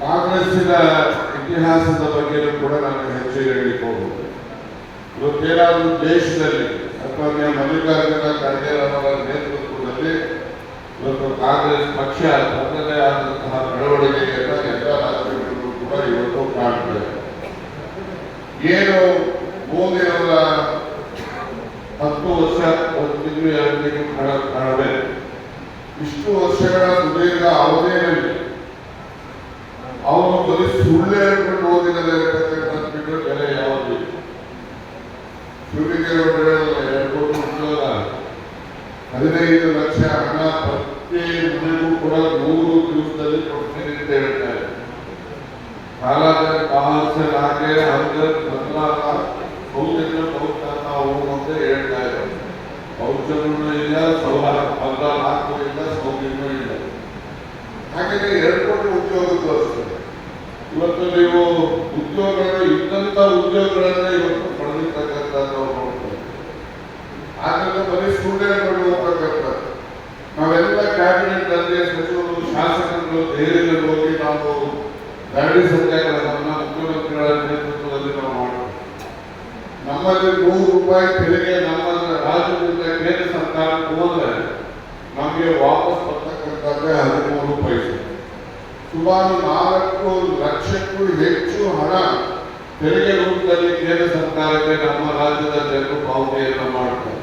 ಕಾಂಗ್ರೆಸ್ಸಿನ ಇತಿಹಾಸದ ಬಗ್ಗೆ ಕೂಡ ನಾನು ಹೆಚ್ಚು ಹೇಳಲಿಕ್ಕೆ ಹೋಗುವುದು ಇವತ್ತೇನಾದರೂ ದೇಶದಲ್ಲಿ ಅಥವಾ ಮಲ್ಲಿಕಾರ್ಜುನ ಖರ್ಗೆ ಅವರ ನೇತೃತ್ವದಲ್ಲಿ ಇವತ್ತು ಕಾಂಗ್ರೆಸ್ ಪಕ್ಷ ತನ್ನದೇ ಆದಂತಹ ಬೆಳವಣಿಗೆಯನ್ನು ಎಲ್ಲ ರಾಜ್ಯಗಳು ಕೂಡ ಇವತ್ತು ಕಾಣ್ತದೆ. ಏನು ಮೋದಿ ಅವರ ಹತ್ತು ವರ್ಷ ಒಂದು ತಿಂಗಳು ಎರಡು ತಿಂಗಳು ಕಾಣಬೇಕು. ಇಷ್ಟು ವರ್ಷಗಳ ಸುದೀರ್ಘ ಅವಧಿಯಲ್ಲಿ ಬರೀ ಸುಳ್ಳು ಹೇಳ್ಕೊಂಡು ಬಿಟ್ಟರೆ ಬೆಲೆ ಯಾವುದು? ಸುಳ್ಳಿಗೆ ಹದಿನೈದು ಲಕ್ಷ ಹಣ ಪ್ರತಿ ಮನೆಗೂ ಕೂಡ ನೂರು ದಿವಸದಲ್ಲಿ ಕೊಡ್ತೀನಿ ಅಂತ ಹೇಳ್ತಾರೆ. ಕಾಲಾಂತರ ಕಾಹಾಸೆ ಹಾಗೆ ಹಂಗೆ ಬದಲಾದ ಸೌಜನ್ಯ ಸೌಚಾರ ಅವರು ಅಂತ ಹೇಳ್ತಾ ಇದ್ದಾರೆ. ಸೌಜನ್ಯನೂ ಇಲ್ಲ ಸೌಹಾರ ಬದಲಾಗ ಹಾಕೂ ಇಲ್ಲ. ಸೌಜನ್ಯೂ ಇಲ್ಲ ಎರಡು ಕೋಟಿ ಉದ್ಯೋಗ ಅಷ್ಟೇ. ಇವತ್ತು ನೀವು ಉದ್ಯೋಗಗಳು ಇದ್ದಂತ ಉದ್ಯೋಗಗಳನ್ನ ಇವತ್ತು ಪಡೆದಿರ್ತಕ್ಕಂಥದ್ದು ನಾವು ನೋಡ್ತೇವೆ ಆದ್ರಿಂದ ಬರೀ ಹೇಳ್ಕೊಂಡು ಹೋಗ್ತಕ್ಕಂಥದ್ದು ನಾವೆಲ್ಲ ಕ್ಯಾಬಿನೆಟ್ ಅಲ್ಲಿ ಸಚಿವರು ಶಾಸಕರು ದೆಹಲಿಯಲ್ಲಿ ಹೋಗಿ ನಾವು ಧರಣಿ ಸತ್ಯಾಗ್ರಹವನ್ನು ಮುಖ್ಯಮಂತ್ರಿಗಳ ನೇತೃತ್ವದಲ್ಲಿ ನಾವು ಮಾಡ್ತೇವೆ. ನಮ್ಮಲ್ಲಿ ನೂರು ರೂಪಾಯಿ ತೆರಿಗೆ ನಮ್ಮ ರಾಜ್ಯದಿಂದ ಕೇಂದ್ರ ಸರ್ಕಾರಕ್ಕೆ ಹೋದ್ರೆ ನಮಗೆ ವಾಪಸ್ ಬರ್ತಕ್ಕಂಥದ್ದೇ ಹದಿಮೂರು ಪೈಸೆ. ಸುಮಾರು ನಾಲ್ಕು ಲಕ್ಷಕ್ಕೂ ಹೆಚ್ಚು ಹಣ ತೆರಿಗೆ ರೂಪದಲ್ಲಿ ಕೇಂದ್ರ ಸರ್ಕಾರಕ್ಕೆ ನಮ್ಮ ರಾಜ್ಯದ ಜನರು ಪಾವತಿಯನ್ನು ಮಾಡ್ತಾರೆ.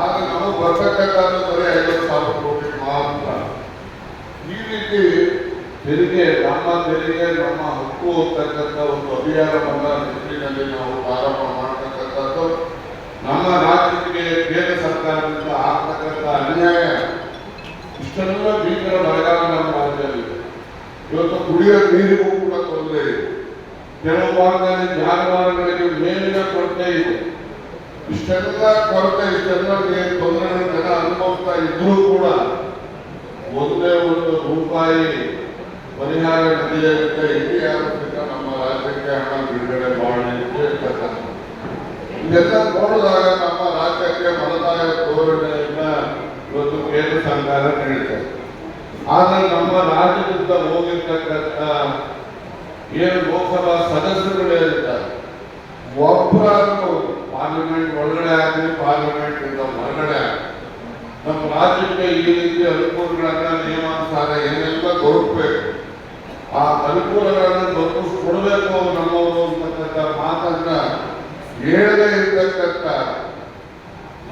ಆದ್ರೆ ನಾವು ಬರ್ತಕ್ಕಂಥದ್ದು ಬರೀ ಐವತ್ತು ಸಾವಿರ ಕೋಟಿ ಮಾತ್ರ. ಈ ರೀತಿ ತೆರಿಗೆ, ನಮ್ಮ ತೆರಿಗೆ, ನಮ್ಮ ಹಕ್ಕು ಅಂತಕ್ಕಂಥ ಒಂದು ಅಭಿಯಾನವನ್ನು ನಿಟ್ಟಿನಲ್ಲಿ ನಾವು ಪ್ರಾರಂಭ ಮಾಡತಕ್ಕಂಥದ್ದು ನಮ್ಮ ರಾಜ್ಯಕ್ಕೆ ಕೇಂದ್ರ ಸರ್ಕಾರದಿಂದ ಕುಡಿಯೋ ನೀರಿಗೂ ಕೂಡ ತೊಂದರೆ ಇದೆ. ಕೆಲವು ಭಾಗದಲ್ಲಿ ಜಾನುವಾರುಗಳಿಗೆ ಮೇಲಿನ ಕೊರತೆ ಇದೆ. ಇಷ್ಟೆಲ್ಲ ಕೊರತೆ ಇಷ್ಟೆಲ್ಲ ತೊಂದರೆ ಜನ ಅನುಭವಿಸ್ತಾ ಇದ್ರೂ ಕೂಡ ಒಂದೇ ಒಂದು ರೂಪಾಯಿ ಪರಿಹಾರ ನಿಧಿಯಿಂದ ಇಲ್ಲಿ ಆರ್ಥಿಕ ನಮ್ಮ ರಾಜ್ಯಕ್ಕೆ ಹಣ ಬಿಡುಗಡೆ ಮಾಡಲಿಕ್ಕೆ. ಇದೆಲ್ಲ ನೋಡಿದಾಗ ನಮ್ಮ ರಾಜ್ಯಕ್ಕೆ ಮನದಾಯ ಧೋರಣೆಯನ್ನ ಇವತ್ತು ಕೇಂದ್ರ ಸರ್ಕಾರ ನೀಡುತ್ತದೆ ಆದ್ರೆ ನಮ್ಮ ರಾಜ್ಯದಿಂದ ಹೋಗಿರ್ತಕ್ಕಂಥ ಏನು ಲೋಕಸಭಾ ಸದಸ್ಯರುಗಳಿದ್ದಾರೆ ಒಬ್ಬರಾದ್ರೂ ಪಾರ್ಲಿಮೆಂಟ್ ಒಳಗಡೆ ಆಗಲಿ ಪಾರ್ಲಿಮೆಂಟ್ ಇಂದ ಹೊರಗಡೆ ಆಗಲಿ, ನಮ್ಮ ರಾಜ್ಯಕ್ಕೆ ಈ ರೀತಿ ಅನುಕೂಲಗಳನ್ನ ನಿಯಮಾನುಸಾರ ಏನೆಲ್ಲ ದೊರಕಬೇಕು, ಆ ಅನುಕೂಲಗಳನ್ನು ದೊರಕಿಸ್ಕೊಡ್ಬೇಕು ನಮ್ಮವರು ಅಂತಕ್ಕಂಥ ಮಾತನ್ನ ಹೇಳದೇ ಇರ್ತಕ್ಕಂಥ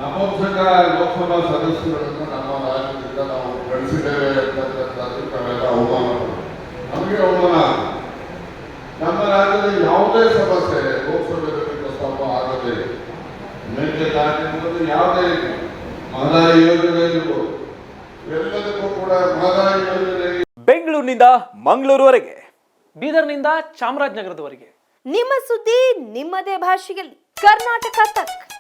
ನಪಂಸಕ ಲೋಕಸಭಾ ಸದಸ್ಯರನ್ನು ನಮ್ಮ ರಾಜ್ಯದಿಂದ ನಾವು ಕಳಿಸಿದ್ದೇವೆ ಅಂತಕ್ಕಂಥದ್ದು ನಾವೆಲ್ಲ ಅವಮಾನ ನಮಗೆ ಅವಮಾನ ನಮ್ಮ ರಾಜ್ಯದ ಯಾವುದೇ ಸಮಸ್ಯೆ ಲೋಕಸಭೆಯಲ್ಲಿ ಪ್ರಸ್ತಾಪ ಆಗದೇ ಇದೆ. ಮೇಕೆದಾಟು ಇರ್ಬೋದು, ಯಾವುದೇ. ಮಹದಾಯಿ ಯೋಜನೆ ಇರ್ಬೋದು. ಎಲ್ಲದಕ್ಕೂ ಕೂಡ ಮಹದಾಯಿ ಯೋಜನೆ ಬೆಂಗಳೂರಿನಿಂದ ಮಂಗಳೂರುವರೆಗೆ. ಬೀದರ್ನಿಂದ ಚಾಮರಾಜನಗರದವರೆಗೆ. ನಿಮ್ಮ ಸುದ್ದಿ ನಿಮ್ಮದೇ ಭಾಷೆಯಲ್ಲಿ. ಕರ್ನಾಟಕ ತಕ್.